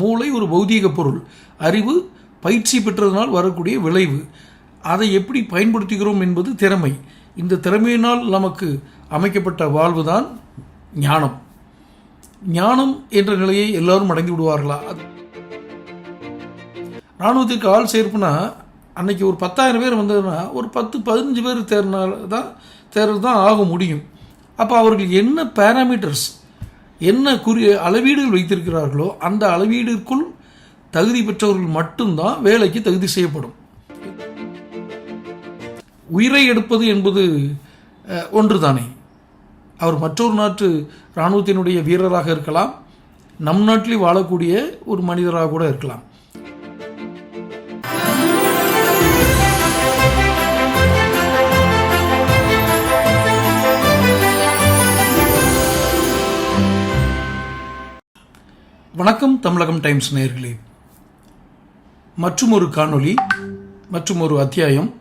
மூளை ஒரு பௌதீக பொருள். அறிவு பயிற்சி பெற்றதனால் வரக்கூடிய விளைவு. அதை எப்படி பயன்படுத்துகிறோம் என்பது திறமை. இந்த திறமையினால் நமக்கு அமைக்கப்பட்ட வாழ்வு தான் ஞானம். ஞானம் என்ற நிலையை எல்லாரும் அடைந்து விடுவார்களா? அது இராணுவத்திற்கு ஆள் சேர்ப்புனா அன்னைக்கு ஒரு பத்தாயிரம் பேர் வந்ததுன்னா ஒரு பத்து பதினஞ்சு பேர் தேர்னால் தான் தேர்வு தான் ஆக முடியும். அப்போ அவர்கள் என்ன பேராமீட்டர்ஸ் என்ன குறி அளவீடுகள் வைத்திருக்கிறார்களோ அந்த அளவீடுக்குள் தகுதி பெற்றவர்கள் மட்டும்தான் வேலைக்கு தகுதி செய்யப்படும். உயிரை எடுப்பது என்பது ஒன்று ஒன்றுதானே. அவர் மற்றொரு நாட்டு இராணுவத்தினுடைய வீரராக இருக்கலாம். நம் நாட்டிலே வாழக்கூடிய ஒரு மனிதராக கூட இருக்கலாம். வணக்கம் தமிழகம் டைம்ஸ் நேர்களே மற்றும் ஒரு காணொளி மற்றும் ஒரு அத்தியாயம்.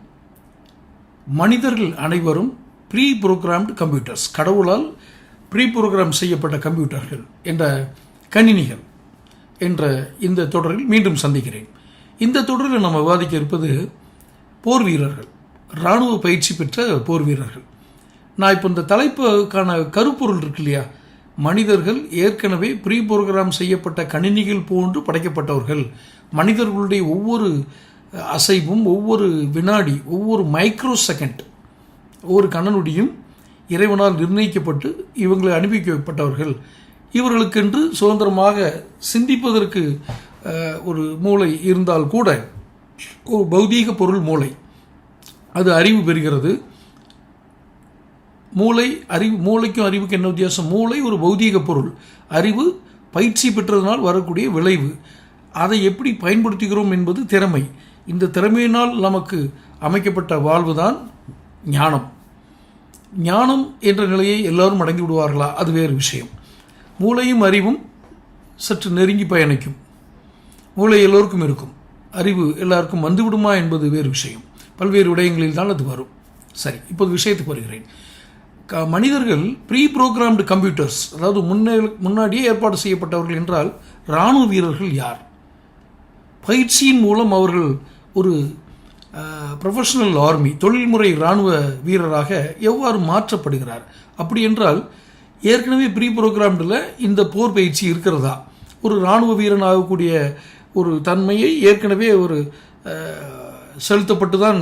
மனிதர்கள் அனைவரும் ப்ரீ ப்ரோக்ராம்டு கம்ப்யூட்டர்ஸ். கடவுளால் ப்ரீ ப்ரோக்ராம் செய்யப்பட்ட கம்ப்யூட்டர்கள் என்ற கணினிகள் என்ற இந்த தொடரில் மீண்டும் சந்திக்கிறேன். இந்த தொடரில் நம்ம விவாதிக்க இருப்பது போர் வீரர்கள். இராணுவ பயிற்சி பெற்ற போர் வீரர்கள். நான் இப்போ இந்த தலைப்புக்கான கருப்பொருள் இருக்கு இல்லையா? மனிதர்கள் ஏற்கனவே ப்ரீ ப்ரோக்ராம் செய்யப்பட்ட கணினிகள் போன்று படைக்கப்பட்டவர்கள். மனிதர்களுடைய ஒவ்வொரு அசைவும் ஒவ்வொரு வினாடி ஒவ்வொரு மைக்ரோ செகண்ட் ஒவ்வொரு கண்ணனுடையும் இறைவனால் நிர்ணயிக்கப்பட்டு இவங்களை அனுப்பி வைக்கப்பட்டவர்கள் இவர்களுக்கென்று சுதந்திரமாக சிந்திப்பதற்கு ஒரு மூளை இருந்தால் கூட ஒரு பௌதீக பொருள் மூளை அது அறிவு பெறுகிறது. மூளை அறிவு மூளைக்கும் அறிவுக்கு என்ன வித்தியாசம்? மூளை ஒரு பௌதீக பொருள். அறிவு பயிற்சி பெற்றதனால் வரக்கூடிய விளைவு. அதை எப்படி பயன்படுத்துகிறோம் என்பது திறமை. இந்த திறமையினால் நமக்கு அமைக்கப்பட்ட வாழ்வு தான் ஞானம். ஞானம் என்ற நிலையை எல்லாரும் அடங்கி விடுவார்களா? அது வேறு விஷயம். மூளையும் அறிவும் சற்று நெருங்கி பயணிக்கும். மூளை எல்லோருக்கும் இருக்கும். அறிவு எல்லாருக்கும் வந்துவிடுமா என்பது வேறு விஷயம். பல்வேறு விடயங்களில் தான் அது வரும். சரி இப்போது விஷயத்துக்கு வருகிறேன். க மனிதர்கள் ப்ரீ ப்ரோக்ராம்டு கம்ப்யூட்டர்ஸ் அதாவது முன்னே முன்னாடியே ஏற்பாடு செய்யப்பட்டவர்கள் என்றால் இராணுவ வீரர்கள் யார்? பயிற்சியின் மூலம் அவர்கள் ஒரு ப்ரொஃபஷனல் ஆர்மி தொழில்முறை இராணுவ வீரராக எவ்வாறு மாற்றப்படுகிறார்? அப்படி என்றால் ஏற்கனவே ப்ரீ ப்ரோக்ராம்டில் இந்த போர் பயிற்சி இருக்கிறதா? ஒரு இராணுவ வீரன் ஆகக்கூடிய ஒரு தன்மையை ஏற்கனவே ஒரு செலுத்தப்பட்டு தான்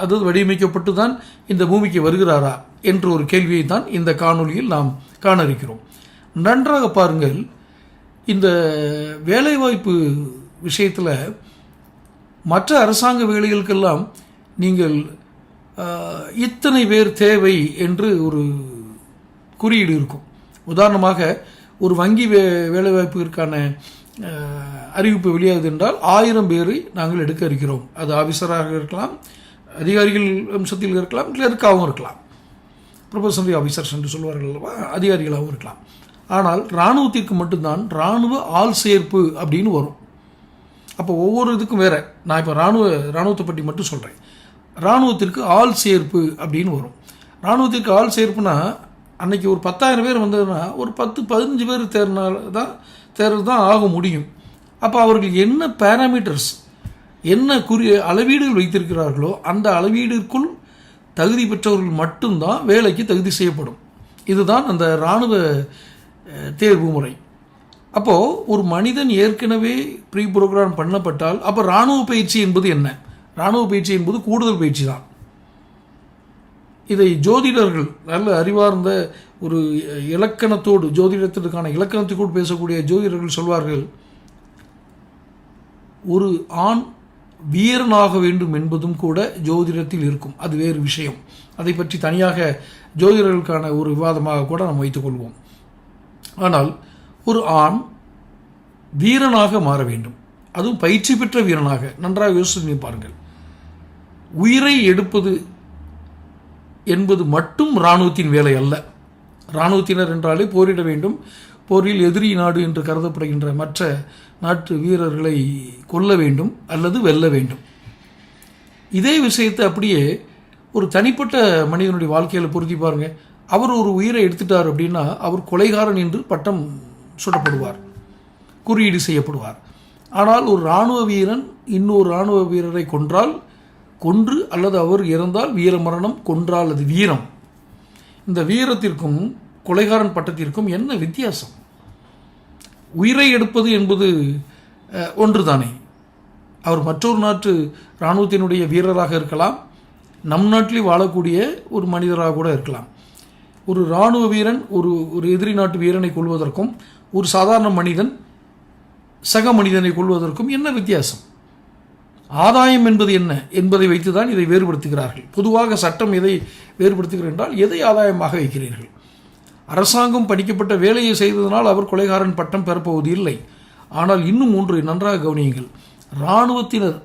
அது வடிவமைக்கப்பட்டு தான் இந்த பூமிக்கு வருகிறாரா என்ற ஒரு கேள்வியை தான் இந்த காணொளியில் நாம் காண இருக்கிறோம் நன்றாக பாருங்கள் இந்த வேலைவாய்ப்பு விஷயத்தில் மற்ற அரசாங்க வேலைகளுக்கெல்லாம் நீங்கள் இத்தனை பேர் தேவை என்று ஒரு குறியீடு இருக்கும். உதாரணமாக ஒரு வங்கி வே வேலைவாய்ப்பிற்கான அறிவிப்பு வெளியாகுது என்றால் ஆயிரம் பேரை நாங்கள் எடுக்க இருக்கிறோம். அது ஆஃபீஸராக இருக்கலாம் அதிகாரிகள் அம்சத்தில் இருக்கலாம் கிளர்க்காகவும் இருக்கலாம். ப்ரொபஷனரி ஆஃபீஸர்ஸ் என்று சொல்வார்கள் அல்லவா? அதிகாரிகளாகவும் இருக்கலாம். ஆனால் இராணுவத்திற்கு மட்டும்தான் இராணுவ ஆள் சேர்ப்பு அப்படின்னு வரும். அப்போ ஒவ்வொரு இதுக்கும் வேறு. நான் இப்போ இராணுவ இராணுவத்தை பற்றி மட்டும் சொல்கிறேன் இராணுவத்திற்கு ஆள் சேர்ப்பு அப்படின்னு வரும். இராணுவத்திற்கு ஆள் சேர்ப்புனா அன்றைக்கி ஒரு பத்தாயிரம் பேர் வந்ததுன்னா ஒரு பத்து பதினஞ்சு பேர் தேர்னால் தான் தேர்வு தான் ஆக முடியும். அப்போ அவர்கள் என்ன பேராமீட்டர்ஸ் என்ன குறி அளவீடுகள் வைத்திருக்கிறார்களோ அந்த அளவீடுக்குள் தகுதி பெற்றவர்கள் மட்டும்தான் வேலைக்கு தகுதி செய்யப்படும். இதுதான் அந்த இராணுவ தேர்வு முறை. அப்போது ஒரு மனிதன் ஏற்கனவே ப்ரீ ப்ரோக்ராம் பண்ணப்பட்டால் அப்போ இராணுவ பயிற்சி என்பது என்ன? இராணுவ பயிற்சி என்பது கூடுதல் பயிற்சி தான். இதை ஜோதிடர்கள் நல்ல அறிவார்ந்த ஒரு இலக்கணத்தோடு ஜோதிடத்திற்கான இலக்கணத்துக்குள் பேசக்கூடிய ஜோதிடர்கள் சொல்வார்கள் ஒரு ஆண் வீரனாக வேண்டும் என்பதும் கூட ஜோதிடத்தில் இருக்கும். அது வேறு விஷயம். அதை பற்றி தனியாக ஜோதிடர்களுக்கான ஒரு விவாதமாக கூட நாம் வைத்துக்கொள்வோம் ஆனால் ஒரு ஆண் வீரனாக மாற வேண்டும். அதுவும் பயிற்சி பெற்ற வீரனாக. நன்றாக யோசித்து பாருங்கள். உயிரை எடுப்பது என்பது மட்டும் இராணுவத்தின் வேலை அல்ல. இராணுவத்தினர் என்றாலே போரிட வேண்டும். போரில் எதிரி நாடு என்று கருதப்படுகின்ற மற்ற நாட்டு வீரர்களை கொல்ல வேண்டும் அல்லது வெல்ல வேண்டும். இதே விஷயத்தை அப்படியே ஒரு தனிப்பட்ட மனிதனுடைய வாழ்க்கையில் பொருத்தி பாருங்கள் அவர் ஒரு உயிரை எடுத்துட்டார் அப்படின்னா அவர் கொலைகாரன் என்று பட்டம் சுடப்படுவார் குறியீடு செய்யப்படுவார். ஆனால் ஒரு இராணுவ வீரன் இன்னொரு இராணுவ வீரரை கொன்றால் கொன்று அல்லது அவர் இறந்தால் வீர மரணம் கொன்றால் அது வீரம். இந்த வீரத்திற்கும் கொலைகாரன் பட்டத்திற்கும் என்ன வித்தியாசம்? உயிரை எடுப்பது என்பது ஒன்றுதானே? அவர் மற்றொரு நாட்டு இராணுவத்தினுடைய வீரராக இருக்கலாம் நம் நாட்டில் வாழக்கூடிய ஒரு மனிதராக கூட இருக்கலாம். ஒரு இராணுவ வீரன் ஒரு ஒரு எதிரி நாட்டு வீரனை கொள்வதற்கும் ஒரு சாதாரண மனிதன் சக மனிதனை கொள்வதற்கும் என்ன வித்தியாசம்? ஆதாயம் என்பது என்ன? என்பதை வைத்துதான் இதை வேறுபடுத்துகிறார்கள். பொதுவாக சட்டம் எதை வேறுபடுத்துகிறேன் என்றால் எதை ஆதாயமாக வைக்கிறீர்கள்? அரசாங்கம் படிக்கப்பட்ட வேலையை செய்ததனால் அவர் கொலைகாரன் பட்டம் பெறப்போவது இல்லை. ஆனால் இன்னும் ஒன்று நன்றாக கவனியுங்கள். இராணுவத்தினர்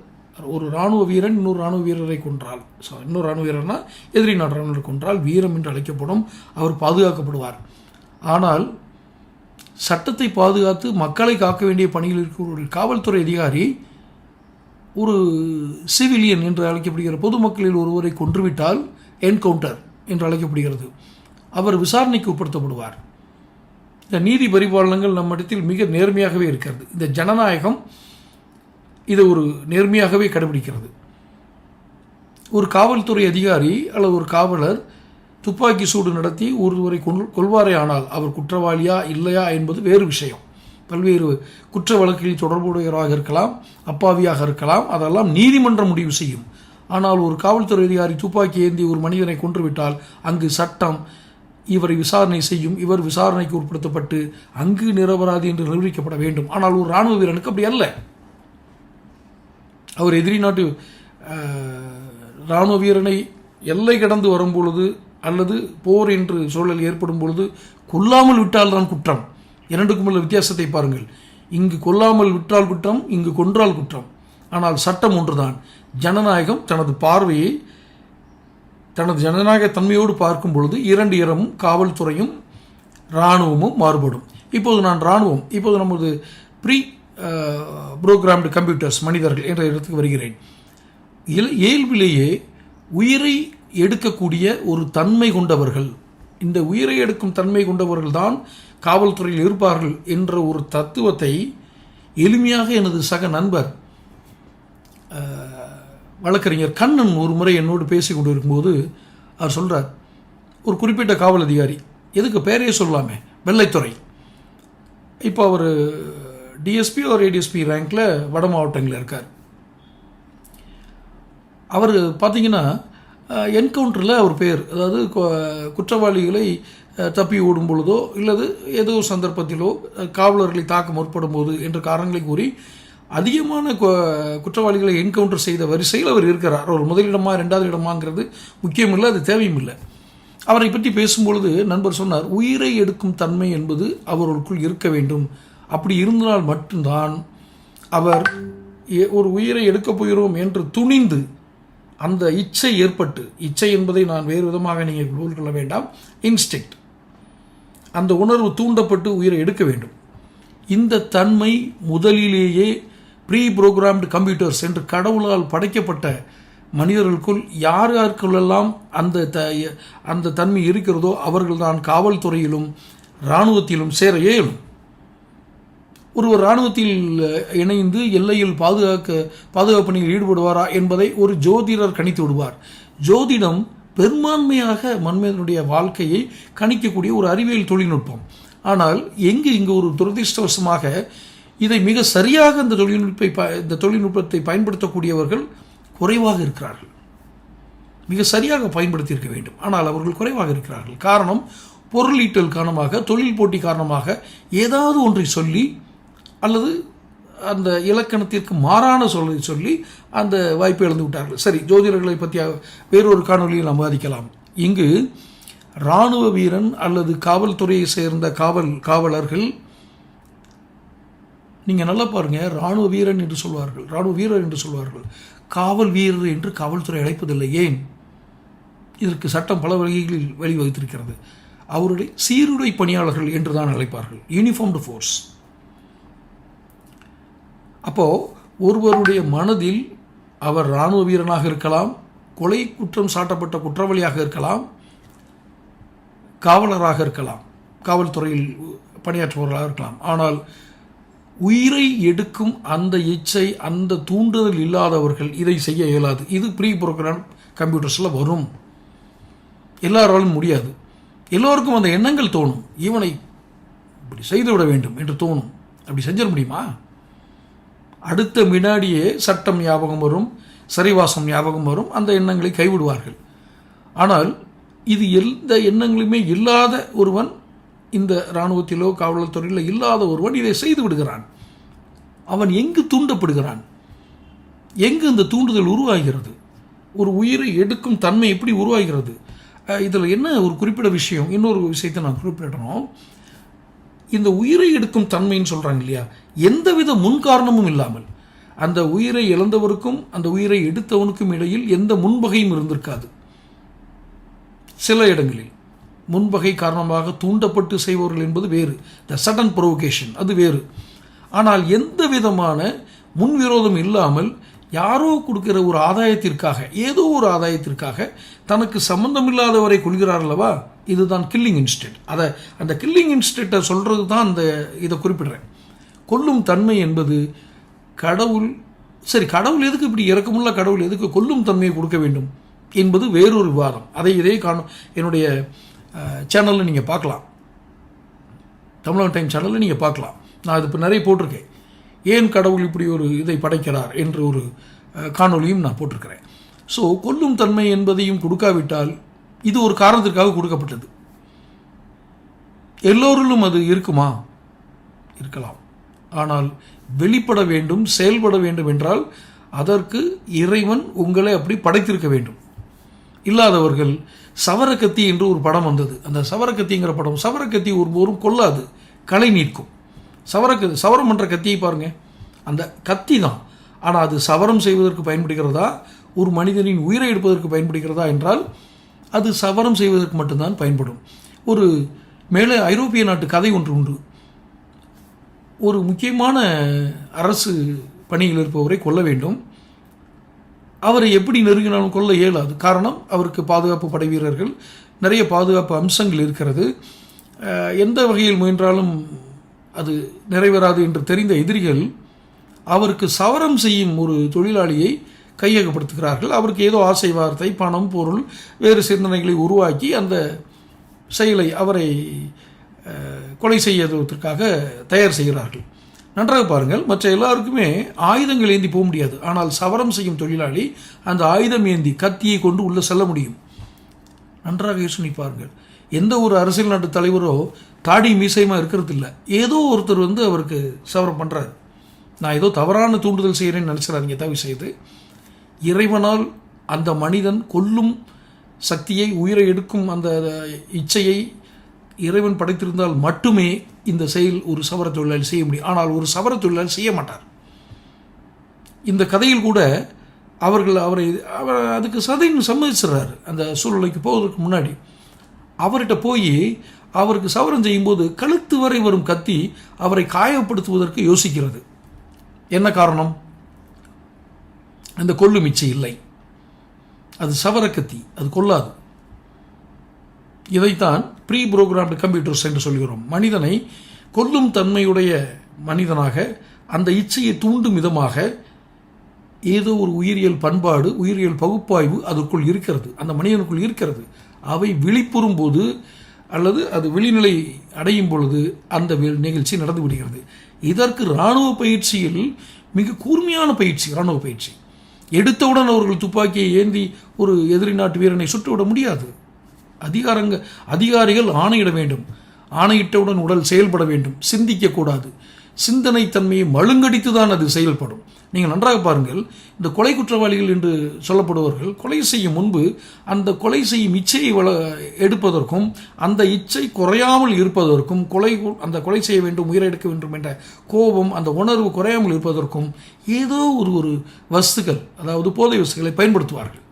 ஒரு இராணுவ வீரன் இன்னொரு இராணுவ வீரரை கொன்றால் ஸோ இன்னொரு இராணுவ வீரர்னா எதிரி நாட்டு கொன்றால் வீரம் என்று அழைக்கப்படும் அவர் பாதுகாக்கப்படுவார். ஆனால் சட்டத்தை பாதுகாத்து மக்களை காக்க வேண்டிய பணியில் இருக்கிற ஒரு காவல்துறை அதிகாரி ஒரு சிவிலியன் என்று அழைக்கப்படுகிற பொதுமக்களில் ஒருவரை கொன்றுவிட்டால் என்கவுண்டர் என்று அழைக்கப்படுகிறது. அவர் விசாரணைக்கு உட்படுத்தப்படுவார். இந்த நீதி பரிபாலனங்கள் நம்மிடத்தில் மிக நேர்மையாகவே இருக்கிறது. இந்த ஜனநாயகம் இதை ஒரு நேர்மையாகவே கடைபிடிக்கிறது. ஒரு காவல்துறை அதிகாரி அல்லது ஒரு காவலர் துப்பாக்கி சூடு நடத்தி ஒருவரை கொள்வாரே ஆனால் அவர் குற்றவாளியா இல்லையா என்பது வேறு விஷயம். பல்வேறு குற்ற வழக்குகளில் தொடர்புடையவராக இருக்கலாம் அப்பாவியாக இருக்கலாம் அதெல்லாம் நீதிமன்றம் முடிவு செய்யும். ஆனால் ஒரு காவல்துறை அதிகாரி துப்பாக்கி ஏந்தி ஒரு மனிதனை கொன்றுவிட்டால் அங்கு சட்டம் இவரை விசாரணை செய்யும் இவர் விசாரணைக்கு உட்படுத்தப்பட்டு அங்கு நிரபராதி என்று நிரூபிக்கப்பட வேண்டும். ஆனால் ஒரு இராணுவ வீரனுக்கு அப்படி அல்ல. அவர் எதிரி நாட்டு இராணுவ வீரனை எல்லை கடந்து வரும்பொழுது அல்லது போர் என்று சூழல் ஏற்படும் பொழுது கொல்லாமல் விட்டால்தான் குற்றம். இரண்டுக்கும் உள்ள வித்தியாசத்தை பாருங்கள். இங்கு கொல்லாமல் விட்டால் குற்றம் இங்கு கொன்றால் குற்றம். ஆனால் சட்டம் ஒன்றுதான். ஜனநாயகம் தனது பார்வையை தனது ஜனநாயக தன்மையோடு பார்க்கும் பொழுது இரண்டு இரமும் காவல்துறையும் இராணுவமும் மாறுபடும். இப்போது நான் இராணுவம் இப்போது நமது ப்ரீ ப்ரோக்ராம்டு கம்ப்யூட்டர்ஸ் மனிதர்கள் என்ற இடத்துக்கு வருகிறேன். இயல்- இயல்பிலேயே உயிரை எடுக்கக்கூடிய ஒரு தன்மை கொண்டவர்கள் இந்த உயிரை எடுக்கும் தன்மை கொண்டவர்கள் தான் காவல்துறையில் இருப்பார்கள் என்ற ஒரு தத்துவத்தை எளிமையாக எனது சக நண்பர் வழக்கறிஞர் கண்ணன் ஒரு முறை என்னோடு பேசி கொண்டு இருக்கும்போது அவர் சொல்கிறார் ஒரு குறிப்பிட்ட காவல் அதிகாரி எதுக்கு பேரையே சொல்லாமே வெள்ளைத்துறை. இப்போ அவர் டிஎஸ்பி ஒரு ஏடிஎஸ்பி ரேங்க்கில் வட மாவட்டங்களில் இருக்கார். அவர் பார்த்தீங்கன்னா என்கவுண்டரில் அவர் பேர் அதாவது குற்றவாளிகளை தப்பி ஓடும் பொழுதோ இல்லது ஏதோ சந்தர்ப்பத்திலோ காவலர்களை தாக்க முற்படும் போது என்ற காரணங்களை கூறி அதிகமான கு- குற்றவாளிகளை என்கவுண்டர் செய்த வரிசையில் அவர் இருக்கிறார். அவர் முதலிடமா ரெண்டாவது இடமாங்கிறது முக்கியம் இல்லை அது தேவையும் இல்லை அவரை பற்றி பேசும்பொழுது நண்பர் சொன்னார் உயிரை எடுக்கும் தன்மை என்பது அவர்களுக்குள் இருக்க வேண்டும். அப்படி இருந்தால் மட்டும்தான் அவர் ஒரு உயிரை எடுக்கப் போகிறோம் என்று துணிந்து அந்த இச்சை ஏற்பட்டு இச்சை என்பதை நான் வேறு விதமாக நீங்கள் புரிந்து கொள்ள வேண்டாம் இன்ஸ்டிக்ட் அந்த உணர்வு தூண்டப்பட்டு உயிரை எடுக்க வேண்டும். இந்த தன்மை முதலிலேயே ப்ரீ ப்ரோக்ராம்டு கம்ப்யூட்டர்ஸ் என்று கடவுளால் படைக்கப்பட்ட மனிதர்களுக்குள் யார் யாருக்குள்ளெல்லாம் அந்த த அந்த தன்மை இருக்கிறதோ அவர்கள் தான் காவல்துறையிலும் இராணுவத்திலும் சேர இயலும். ஒருவர் இராணுவத்தில் இணைந்து எல்லையில் பாதுகாக்க பாதுகாப்பு பணியில் ஈடுபடுவாரா என்பதை ஒரு ஜோதிடர் கணித்து விடுவார். ஜோதிடம் பெரும்பான்மையாக மன்மேதனுடைய வாழ்க்கையை கணிக்கக்கூடிய ஒரு அறிவியல் தொழில்நுட்பம். ஆனால் எங்கு இங்கு ஒரு துரதிர்ஷ்டவசமாக இதை மிக சரியாக இந்த தொழில்நுட்பை ப- இந்த தொழில்நுட்பத்தை பயன்படுத்தக்கூடியவர்கள் குறைவாக இருக்கிறார்கள். மிக சரியாக பயன்படுத்தியிருக்க வேண்டும். ஆனால் அவர்கள் குறைவாக இருக்கிறார்கள். காரணம் பொருளீட்டல் காரணமாக தொழில் போட்டி காரணமாக ஏதாவது ஒன்றை சொல்லி அல்லது அந்த இலக்கணத்திற்கு மாறான சொல்லை சொல்லி அந்த வாய்ப்பை இழந்து விட்டார்கள். சரி ஜோதிடர்களை பற்றி வேறொரு காணொலியில் நாம் விவாதிக்கலாம். இங்கு இராணுவ வீரன் அல்லது காவல்துறையை சேர்ந்த காவல் காவலர்கள் நீங்கள் நல்லா பாருங்க இராணுவ வீரன் என்று சொல்வார்கள் இராணுவ வீரர் என்று சொல்வார்கள். காவல் வீரர் என்று காவல்துறை அழைப்பதில்லை ஏன்? இதற்கு சட்டம் பல வகைகளில் வழிவகுத்திருக்கிறது. அவருடைய சீருடை பணியாளர்கள் என்று தான் அழைப்பார்கள் யூனிஃபார்ம்டு ஃபோர்ஸ் அப்போ ஒருவருடைய மனதில் அவர் இராணுவ வீரனாக இருக்கலாம் கொலை குற்றம் சாட்டப்பட்ட குற்றவாளியாக இருக்கலாம் காவலராக இருக்கலாம் காவல்துறையில் பணியாற்றுபவர்களாக இருக்கலாம். ஆனால் உயிரை எடுக்கும் அந்த இச்சை அந்த தூண்டுதல் இல்லாதவர்கள் இதை செய்ய இயலாது. இது ப்ரீ ப்ரோக்ராம் கம்ப்யூட்டர்ஸில் வரும். எல்லாராலும் முடியாது. எல்லோருக்கும் அந்த எண்ணங்கள் தோணும். இவனை இப்படி செய்துவிட வேண்டும் என்று தோணும். அப்படி செஞ்சிட முடியுமா? அடுத்த வினாடியே சட்டம் ஞாபகம் வரும் சரிவாசம் ஞாபகம் வரும் அந்த எண்ணங்களை கைவிடுவார்கள். ஆனால் இது எந்த எண்ணங்களுமே இல்லாத ஒருவன் இந்த இராணுவத்திலோ காவல்துறையிலோ இல்லாத ஒருவன் இதை செய்து விடுகிறான். அவன் எங்கு தூண்டப்படுகிறான்? எங்கு இந்த தூண்டுதல் உருவாகிறது? ஒரு உயிரை எடுக்கும் தன்மை எப்படி உருவாகிறது? இதில் என்ன ஒரு குறிப்பிட விஷயம்? இன்னொரு விஷயத்தை நான் குறிப்பிடணும் இந்த உயிரை எடுக்கும் தன்மைன்னு சொல்கிறாங்க இல்லையா? எந்தவித முன்காரணமும் இல்லாமல். அந்த உயிரை இழந்தவருக்கும் அந்த உயிரை எடுத்தவனுக்கும் இடையில் எந்த முன்பகையும் இருந்திருக்காது. சில இடங்களில். முன்பகை காரணமாக தூண்டப்பட்டு செய்பவர்கள் என்பது வேறு. த சடன் ப்ரொவோகேஷன் அது வேறு. ஆனால் எந்த விதமான முன்விரோதம் இல்லாமல் யாரோ கொடுக்கிற ஒரு ஆதாயத்திற்காக ஏதோ ஒரு ஆதாயத்திற்காக தனக்கு சம்பந்தமில்லாதவரை கொள்கிறார் அல்லவா? இதுதான் கில்லிங் இன்ஸ்டெட் அதை அந்த கில்லிங் இன்ஸ்டெட்டை சொல்கிறது தான் அந்த இதை குறிப்பிடுறேன். கொல்லும் தன்மை என்பது கடவுள் சரி கடவுள் எதுக்கு இப்படி இறக்கமுள்ள கடவுள் எதுக்கு கொல்லும் தன்மையை கொடுக்க வேண்டும் என்பது வேறொரு விவாதம். அதை இதே காணும் என்னுடைய சேனலில் நீங்கள் பார்க்கலாம். தமிழக டைம் சேனலில் நீங்கள் பார்க்கலாம். நான் அது இப்போ நிறைய போட்டிருக்கேன். ஏன் கடவுள் இப்படி ஒரு இதை படைக்கிறார் என்று ஒரு காணொலியும் காணொளியும் நான் போட்டிருக்கிறேன். ஸோ கொல்லும் தன்மை என்பதையும் கொடுக்காவிட்டால் இது ஒரு காரணத்திற்காக கொடுக்கப்பட்டது. எல்லோரிலும் அது இருக்குமா? இருக்கலாம். ஆனால் வெளிப்பட வேண்டும் செயல்பட வேண்டும் என்றால் அதற்கு இறைவன் உங்களை அப்படி படைத்திருக்க வேண்டும். இல்லாதவர்கள் சவரக்கத்தி என்று ஒரு படம் வந்தது. அந்த சவரக்கத்திங்கிற படம் சவரக்கத்தி ஒருபோரும் கொல்லாது களை நிற்கும் சவரக்க சவரம் பண்ணுற கத்தியை பாருங்க. அந்த கத்தி தான். ஆனால் அது சவரம் செய்வதற்கு பயன்படுகிறதா? ஒரு மனிதனின் உயிரை எடுப்பதற்கு பயன்படுகிறதா என்றால் அது சவரம் செய்வதற்கு மட்டும்தான் பயன்படும். ஒரு மேலே ஐரோப்பிய நாட்டு கதை ஒன்று உண்டு. ஒரு முக்கியமான அரசு பணியில் இருப்பவரை கொல்ல வேண்டும். அவரை எப்படி நெருங்கினாலும் கொள்ள இயலாது. காரணம் அவருக்கு பாதுகாப்பு படை வீரர்கள் நிறைய பாதுகாப்பு அம்சங்கள் இருக்கிறது. எந்த வகையில் முயன்றாலும் அது நிறைவேறாது என்று தெரிந்த எதிரிகள் அவருக்கு சவரம் செய்யும் ஒரு தொழிலாளியை கையகப்படுத்துகிறார்கள். அவருக்கு ஏதோ ஆசை வார்த்தை பணம் பொருள் வேறு சிந்தனைகளை உருவாக்கி அந்த செயலை அவரை கொலை செய்வதற்காக தயார் செய்கிறார்கள். நன்றாக பாருங்கள். மற்ற எல்லாருக்குமே ஆயுதங்கள் ஏந்தி போக முடியாது. ஆனால் சவரம் செய்யும் தொழிலாளி அந்த ஆயுதம் ஏந்தி கத்தியை கொண்டு உள்ளே செல்ல முடியும். நன்றாக யோசனை பாருங்கள். எந்த ஒரு அரசியல் நாட்டு தலைவரோ தாடி மீசையமாக இருக்கிறது இல்லை ஏதோ ஒருத்தர் வந்து அவருக்கு சவரம் பண்ணுறாரு நான் ஏதோ தவறான தூண்டுதல் செய்கிறேன்னு நினச்சிடாதீங்க தயவு செய்து இறைவனால் அந்த மனிதன் கொல்லும் சக்தியை உயிரை எடுக்கும் அந்த இச்சையை இறைவன் படைத்திருந்தால் மட்டுமே இந்த செயல் ஒரு சவர தொழிலாளி செய்ய முடியும். ஆனால் ஒரு சவர தொழிலாளி செய்ய மாட்டார். இந்த கதையில் கூட அவர்கள் அவரை அவர் அதுக்கு சதைன்னு சம்மதிச்சிடுறார். அந்த சூழ்நிலைக்கு போவதற்கு முன்னாடி அவர்கிட்ட போய் அவருக்கு சவரம் செய்யும்போது கழுத்து வரை வரும் கத்தி அவரை காயப்படுத்துவதற்கு யோசிக்கிறது. என்ன காரணம்? அந்த கொள்ளு மிச்சம் இல்லை. அது சவர கத்தி அது கொல்லாது இதைத்தான் ப்ரீ ப்ரோக்ராம்டு கம்ப்யூட்டர்ஸ் என்று சொல்கிறோம். மனிதனை கொல்லும் தன்மையுடைய மனிதனாக அந்த இச்சையை தூண்டும் விதமாக ஏதோ ஒரு உயிரியல் பண்பாடு உயிரியல் பகுப்பாய்வு அதற்குள் இருக்கிறது. அந்த மனிதனுக்குள் இருக்கிறது. அவை விழிப்புறும் போது அல்லது அது வெளிநிலை அடையும் பொழுது அந்த நிகழ்ச்சி நடந்து விடுகிறது. இதற்கு இராணுவ பயிற்சியில் மிக கூர்மையான பயிற்சி இராணுவ பயிற்சி. எடுத்தவுடன் அவர்கள் துப்பாக்கியை ஏந்தி ஒரு எதிரி நாட்டு வீரனை சுட்டுவிட முடியாது. அதிகாரங்க அதிகாரிகள் ஆணையிட வேண்டும். ஆணையிட்டவுடன் உடல் செயல்பட வேண்டும். சிந்திக்கக்கூடாது. சிந்தனை தன்மையை மழுங்கடித்து தான் அது செயல்படும். நீங்கள் நன்றாக பாருங்கள் இந்த கொலை குற்றவாளிகள் என்று சொல்லப்படுபவர்கள் கொலை செய்யும் முன்பு அந்த கொலை செய்யும் இச்சையை வள எடுப்பதற்கும் அந்த இச்சை குறையாமல் இருப்பதற்கும் கொலை அந்த கொலை செய்ய வேண்டும் உயிரை எடுக்க வேண்டும் என்ற கோபம் அந்த உணர்வு குறையாமல் இருப்பதற்கும் ஏதோ ஒரு ஒரு வஸ்துக்கள் அதாவது போதை வஸ்துக்களை பயன்படுத்துவார்கள்.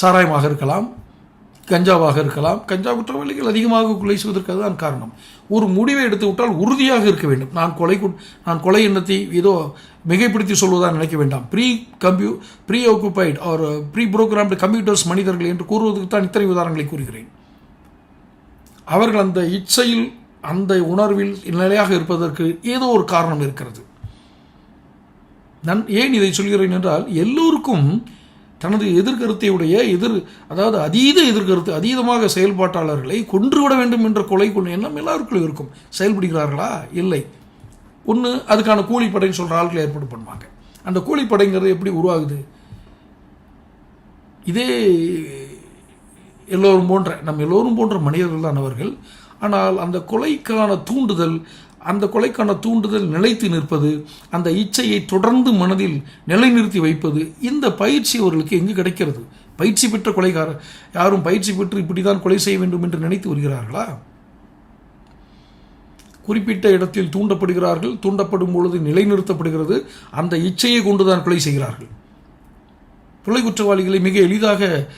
சாராயமாக இருக்கலாம் கஞ்சாவாக இருக்கலாம். கஞ்சா குற்றவாளிகள் அதிகமாக கொலை செய்வதற்கு அதுதான் காரணம். ஒரு முடிவை எடுத்து விட்டால் உறுதியாக இருக்க வேண்டும். நான் கொலை நான் கொலை எண்ணத்தை ஏதோ மிகைப்படுத்தி சொல்வதாக நினைக்க வேண்டாம். Pre compu pre occupied are pre programmed computers மனிதர்கள் என்று கூறுவதற்கு தான் இத்தனை உதாரணங்களை கூறுகிறேன். அவர்கள் அந்த இச்சையில் அந்த உணர்வில் நிலையாக இருப்பதற்கு ஏதோ ஒரு காரணம் இருக்கிறது. நான் ஏன் இதை சொல்கிறேன் என்றால் எல்லோருக்கும் தனது எதிர்கருத்தை உடைய எதிர் அதாவது அதீத எதிர்கருத்து அதீதமாக செயல்பாட்டாளர்களை கொன்றுவிட வேண்டும் என்ற கொலை கொள்ளும் எண்ணம் எல்லாருக்குள்ளும் இருக்கும். செயல்படுகிறார்களா? இல்லை. ஒன்று அதுக்கான கூலிப்படைன்னு சொல்கிற ஆட்களை ஏற்பாடு பண்ணுவாங்க. அந்த கூலிப்படைங்கிறது எப்படி உருவாகுது? இதே எல்லோரும் போன்ற நம்ம எல்லோரும் போன்ற மனிதர்கள் தான் அவர்கள். ஆனால் அந்த கொலைக்கான தூண்டுதல் அந்த கொலைக்கான தூண்டுதல் நிலைத்து நிற்பது அந்த இச்சையை தொடர்ந்து மனதில் நிலைநிறுத்தி வைப்பது இந்த பயிற்சி அவர்களுக்கு எங்கு கிடைக்கிறது? பயிற்சி பெற்ற கொலைகாரர் யாரும் பயிற்சி பெற்று இப்படி தான் கொலை செய்ய வேண்டும் என்று நினைத்து வருகிறார்களா? குறிப்பிட்ட இடத்தில் தூண்டப்படுகிறார்கள் தூண்டப்படும் பொழுது நிலைநிறுத்தப்படுகிறது அந்த இச்சையை கொண்டுதான் கொலை செய்கிறார்கள். கொலை குற்றவாளிகளை மிக எளிதாக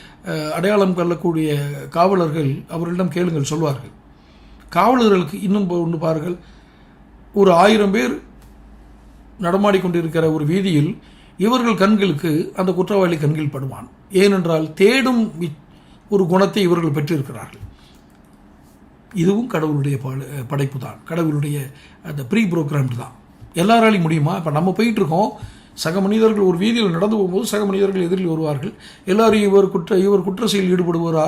அடையாளம் கொள்ளக்கூடிய காவலர்கள் அவர்களிடம் கேளுங்கள் சொல்வார்கள். காவலர்களுக்கு இன்னும் ஒன்று பாருங்கள். ஒரு ஆயிரம் பேர் நடமாடிக்கொண்டிருக்கிற ஒரு வீதியில் இவர்கள் கண்களுக்கு அந்த குற்றவாளி கண்கள் படுவான் ஏனென்றால் தேடும் ஒரு குணத்தை இவர்கள் பெற்றிருக்கிறார்கள். இதுவும் கடவுளுடைய படைப்பு தான் கடவுளுடைய அந்த ப்ரீ ப்ரோக்ராம்டு தான். எல்லாராலையும் முடியுமா? இப்போ நம்ம போயிட்டு இருக்கோம் சக மனிதர்கள் ஒரு வீதியில் நடந்து போகும்போது சக மனிதர்கள் எதிரில் வருவார்கள். எல்லாரும் இவர் குற்ற இவர் குற்ற செயலில் ஈடுபடுவாரா?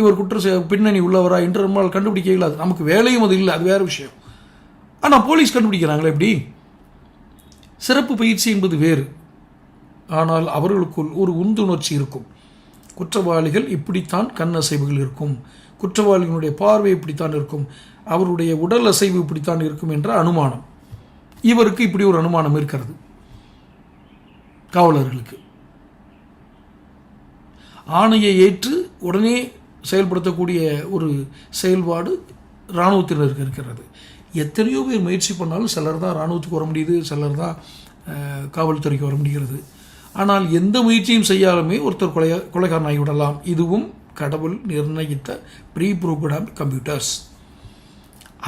இவர் குற்ற பின்னணி உள்ளவரா? என்று நம்மால் கண்டுபிடிக்க இல்லாது நமக்கு வேலையும் அது இல்லை. அது வேறு விஷயம். ஆனால் போலீஸ் கண்டுபிடிக்கிறாங்களே எப்படி? சிறப்பு பயிற்சி என்பது வேறு. ஆனால் அவர்களுக்குள் ஒரு உந்துணர்ச்சி இருக்கும். குற்றவாளிகள் இப்படித்தான் கண் அசைவுகள் இருக்கும். குற்றவாளிகளுடைய பார்வை இப்படித்தான் இருக்கும். அவருடைய உடல் அசைவு இப்படித்தான் இருக்கும் என்ற அனுமானம். இவருக்கு இப்படி ஒரு அனுமானம் இருக்கிறது. காவலர்களுக்கு. ஆணையை ஏற்று உடனே செயல்படுத்தக்கூடிய ஒரு செயல்பாடு இராணுவத்தினருக்கு இருக்கிறது. எத்தனையோ பேர் முயற்சி பண்ணாலும் சிலர் தான் இராணுவத்துக்கு வர முடியுது சிலர் தான் காவல்துறைக்கு வர முடிகிறது. ஆனால் எந்த முயற்சியும் செய்யாலுமே ஒருத்தர் கொலை கொலைகாரனாகி விடலாம். இதுவும் கடவுள் நிர்ணயித்த ப்ரீ ப்ரோக்ராம் கம்ப்யூட்டர்ஸ்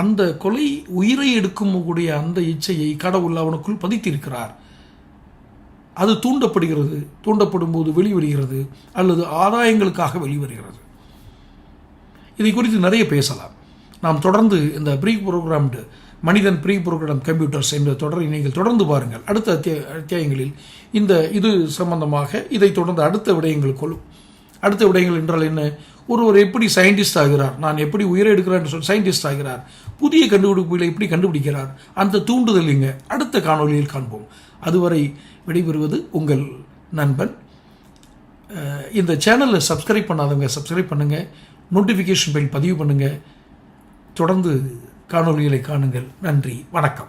அந்த கொலை உயிரை எடுக்கும் கூடிய அந்த இச்சையை கடவுள் அவனுக்குள் பதித்திருக்கிறார். அது தூண்டப்படுகிறது. தூண்டப்படும் போது வெளிவருகிறது. அல்லது ஆதாயங்களுக்காக வெளிவருகிறது. இதை குறித்து நிறைய பேசலாம். நாம் தொடர்ந்து இந்த ப்ரீ ப்ரோக்ராம்டு மனிதன் ப்ரீ ப்ரோக்ராம் கம்ப்யூட்டர்ஸ் என்ற தொடரை நீங்கள் தொடர்ந்து பாருங்கள். அடுத்த அத்திய அத்தியாயங்களில் இந்த இது சம்பந்தமாக இதை தொடர்ந்து அடுத்த விடயங்கள் கொள்ளும். அடுத்த விடயங்கள் என்றால் என்ன? ஒருவர் எப்படி சயின்டிஸ்ட் ஆகிறார்? நான் எப்படி உயிரை எடுக்கிறேன் என்று சொல்லி சயின்டிஸ்ட் ஆகிறார். புதிய கண்டுபிடிப்புகளை எப்படி கண்டுபிடிக்கிறார்? அந்த தூண்டுதல் இங்கே அடுத்த காணொலியில் காண்போம். அதுவரை விடைபெறுவது உங்கள் நண்பன். இந்த சேனலை சப்ஸ்கிரைப் பண்ணாதவங்க சப்ஸ்கிரைப் பண்ணுங்கள் நோட்டிஃபிகேஷன் பெல் பதிவு பண்ணுங்கள் தொடர்ந்து காணொலிகளை காணுங்கள். நன்றி. வணக்கம்.